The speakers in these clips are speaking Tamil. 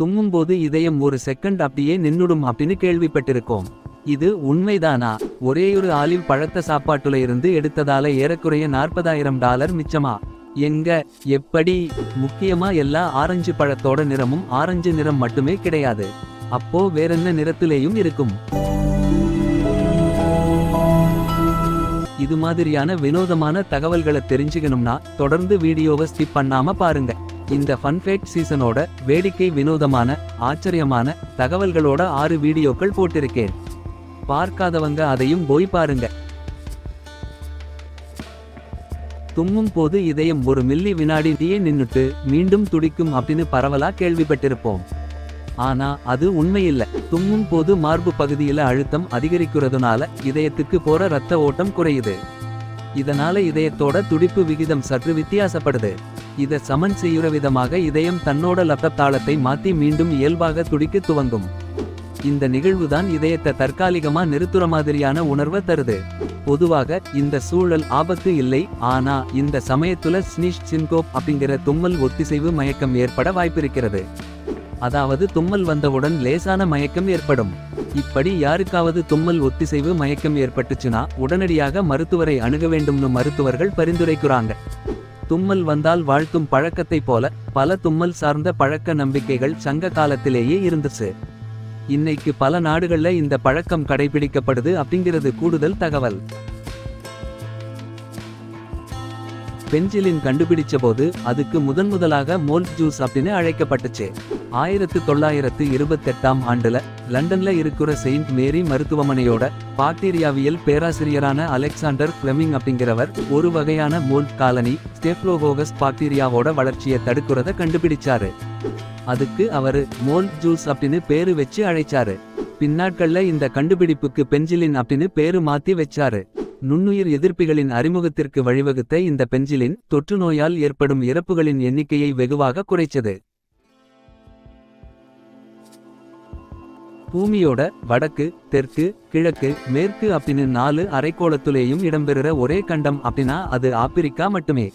தும்மும்போது இதயம் ஒரு செகண்ட் அப்படியே நின்னுடும் அப்படின்னு கேள்விப்பட்டிருக்கோம். இது உண்மைதானா? ஒரேயொரு ஆலிவ் பழத்த சாப்பாட்டுல இருந்து எடுத்ததால ஏறக்குறைய நாற்பதாயிரம் டாலர் மிச்சமா? எங்க எப்படி? முக்கியமா எல்லா ஆரஞ்சு பழத்தோட நிறமும் ஆரஞ்சு நிறம் மட்டுமே கிடையாது. அப்போ வேறென்ன நிறத்திலேயும் இருக்கும்? இது மாதிரியான வினோதமான தகவல்களை தெரிஞ்சுக்கணும்னா தொடர்ந்து வீடியோவை ஸ்கிப் பண்ணாம பாருங்க. இந்த ஃபன்ஃபேக்ட் சீசனோட வேடிக்கை வினோதமான ஆச்சரியமான தகவல்களோட ஆறு வீடியோக்கள் போட்டிருக்கேன். பார்க்காதவங்க அதையும் போய் பாருங்க. தும்மும் போது இதயம் ஒரு மில்லி வினாடியே நின்னுட்டு மீண்டும் துடிக்கும் அப்படின்னு பரவலா கேள்விப்பட்டிருப்போம். ஆனா அது உண்மையில்லை. தும்மும் போது மார்பு பகுதியில அழுத்தம் அதிகரிக்கிறதுனால இதயத்துக்கு போற ரத்த ஓட்டம் குறையுது. இதனால இதயத்தோட துடிப்பு விகிதம் சற்று வித்தியாசப்படுது. இத சமன் செய்யுற விதமாக இதயம் தன்னோட லப்பப் தாளத்தை மாத்தி மீண்டும் இயல்பாக துடிக்க துவங்கும். இந்த நிகழ்வுதான் இதயத்தை தற்காலிகமா நிறுத்துற மாதிரியான உணர்வை தருது. பொதுவாக இந்த சூழல் ஆபத்து இல்லை ஆனா இந்த சமயத்துல ஸ்னிஷ் சின்கோப் அப்படிங்கிற தும்மல் ஒத்திசைவு மயக்கம் ஏற்பட வாய்ப்பிருக்கிறது. அதாவது தும்மல் வந்தவுடன் லேசான மயக்கம் ஏற்படும். இப்படி யாருக்காவது தும்மல் ஒத்திசைவு மயக்கம் ஏற்பட்டுச்சுன்னா உடனடியாக மருத்துவரை அணுக வேண்டும்னு மருத்துவர்கள் பரிந்துரைக்கிறாங்க. தும்மல் வந்தால் வாழ்த்தும் பழக்கத்தைப் போல பல தும்மல் சார்ந்த பழக்க நம்பிக்கைகள் சங்க காலத்திலேயே இருந்துச்சு. இன்னைக்கு பல நாடுகள்ல இந்த பழக்கம் கடைபிடிக்கப்படுது அப்படிங்கிறது கூடுதல் தகவல். பென்சிலின் கண்டுபிடிச்ச போது அதுக்கு முதன் முதலாக மோல்ட் ஜூஸ் அப்படின்னு அழைக்கப்பட்டுச்சு. ஆயிரத்து தொள்ளாயிரத்து இருபத்தெட்டாம் ஆண்டுல லண்டன்ல இருக்கிற செயின்ட் மேரி மருத்துவமனையோட பாக்டீரியாவியல் பேராசிரியரான அலெக்சாண்டர் பிளெமிங் அப்படிங்கிறவர் ஒரு வகையான மோல்ட் காலனி ஸ்டெப்லோகோகஸ் பாக்டீரியாவோட வளர்ச்சியை தடுக்கிறத கண்டுபிடிச்சாரு. அதுக்கு அவரு மோல்ட் ஜூஸ் அப்படின்னு பேரு வச்சு அழைச்சாரு. பின்னாட்கள்ல இந்த கண்டுபிடிப்புக்கு பென்சிலின் அப்படின்னு பேரு மாத்தி வச்சாரு. நுண்ணுயிர் எதிர்ப்பிகளின் அறிமுகத்திற்கு வழிவகுத்த இந்த பென்சிலின் தொற்று நோயால் ஏற்படும் இறப்புகளின் எண்ணிக்கையை வெகுவாக குறைச்சது பூமியோட வடக்கு தெற்கு கிழக்கு மேற்கு அப்படின்னு நாலு அரைக்கோளத்துலேயும் இடம்பெறுற ஒரே கண்டம் அப்படின்னா அது ஆப்பிரிக்கா மட்டுமே.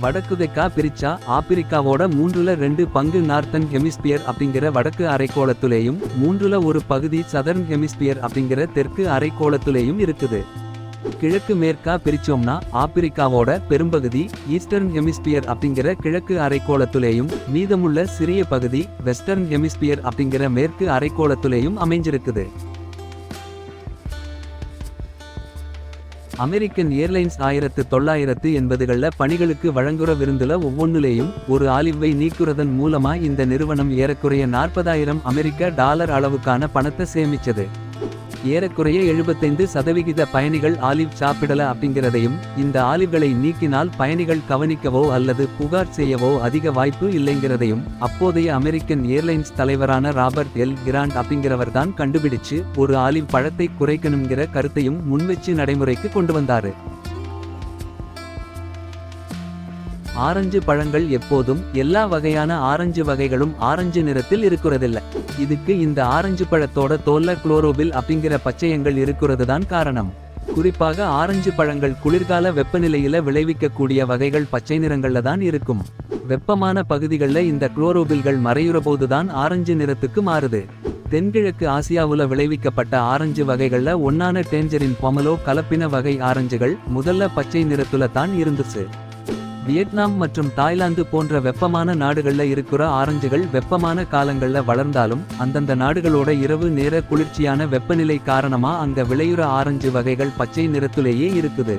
வடக்குதைக்கா பிரிச்சா ஆப்பிரிக்காவோட மூன்றுல ரெண்டு பங்கு நார்த்தன் ஹெமிஸ்பியர் அப்படிங்கிற வடக்கு அரைக்கோளத்துலேயும் மூன்றுல ஒரு பகுதி சதர்ன் ஹெமிஸ்பியர் அப்படிங்கிற தெற்கு அரைக்கோளத்துலேயும் இருக்குது. கிழக்கு மேற்கா பிரிச்சோம்னா ஆப்பிரிக்காவோட பெரும்பகுதி ஈஸ்டர்ன் ஹெமிஸ்பியர் அப்படிங்கிற கிழக்கு அரைக்கோளத்துலேயும் மீதமுள்ள சிறிய பகுதி வெஸ்டர்ன் ஹெமிஸ்பியர் அப்படிங்கிற மேற்கு அரைக்கோளத்துலேயும் அமைஞ்சிருக்குது. அமெரிக்கன் ஏர்லைன்ஸ் ஆயிரத்து தொள்ளாயிரத்து எண்பதுகளில் பணிகளுக்கு வழங்குற விருந்துல ஒவ்வொன்னுலேயும் ஒரு ஆலிவை நீக்குறதன் மூலமா இந்த நிறுவனம் ஏறக்குறைய நாற்பதாயிரம் அமெரிக்க டாலர் அளவுக்கான பணத்தை சேமிச்சது. ஏறக்குறைய எழுபத்தைந்து சதவிகித பயணிகள் ஆலிவ் சாப்பிடல அப்படிங்கிறதையும் இந்த ஆலிவ்களை நீக்கினால் பயணிகள் கவனிக்கவோ அல்லது புகார் செய்யவோ அதிக வாய்ப்பு இல்லைங்கிறதையும் அப்போதைய அமெரிக்கன் ஏர்லைன்ஸ் தலைவரான ராபர்ட் எல். கிராண்ட் அப்படிங்கிறவர் தான் கண்டுபிடிச்சு ஒரு ஆலிவ் பழத்தை குறைக்கணுங்கிற கருத்தையும் முன்வச்சு நடைமுறைக்கு கொண்டு வந்தாரு. ஆரஞ்சு பழங்கள் எப்போதும் எல்லா வகையான ஆரஞ்சு வகைகளும் ஆரஞ்சு நிறத்தில் இருக்கிறதில்ல. இதுக்கு இந்த ஆரஞ்சு பழத்தோட தோல்ல குளோரோபில் அப்படிங்கிற பச்சையங்கள் இருக்கிறது தான் காரணம். குறிப்பாக ஆரஞ்சு பழங்கள் குளிர்கால வெப்பநிலையில விளைவிக்கக்கூடிய வகைகள் பச்சை நிறங்கள்ல தான் இருக்கும். வெப்பமான பகுதிகளில் இந்த குளோரோபில்கள் மறையுற போதுதான் ஆரஞ்சு நிறத்துக்கு மாறுது. தென்கிழக்கு ஆசியாவுல விளைவிக்கப்பட்ட ஆரஞ்சு வகைகள்ல ஒன்னான டேஞ்சரின் பொமலோ கலப்பின வகை ஆரஞ்சுகள் முதல்ல பச்சை நிறத்துல தான் இருந்துச்சு. வியட்நாம் மற்றும் தாய்லாந்து போன்ற வெப்பமான நாடுகள்ல இருக்கிற ஆரஞ்சுகள் வெப்பமான காலங்களில் வளர்ந்தாலும் அந்தந்த நாடுகளோட இரவு நேர குளிர்ச்சியான வெப்பநிலை காரணமா அங்க விளையுற ஆரஞ்சு வகைகள் பச்சை நிறத்திலேயே இருக்குது.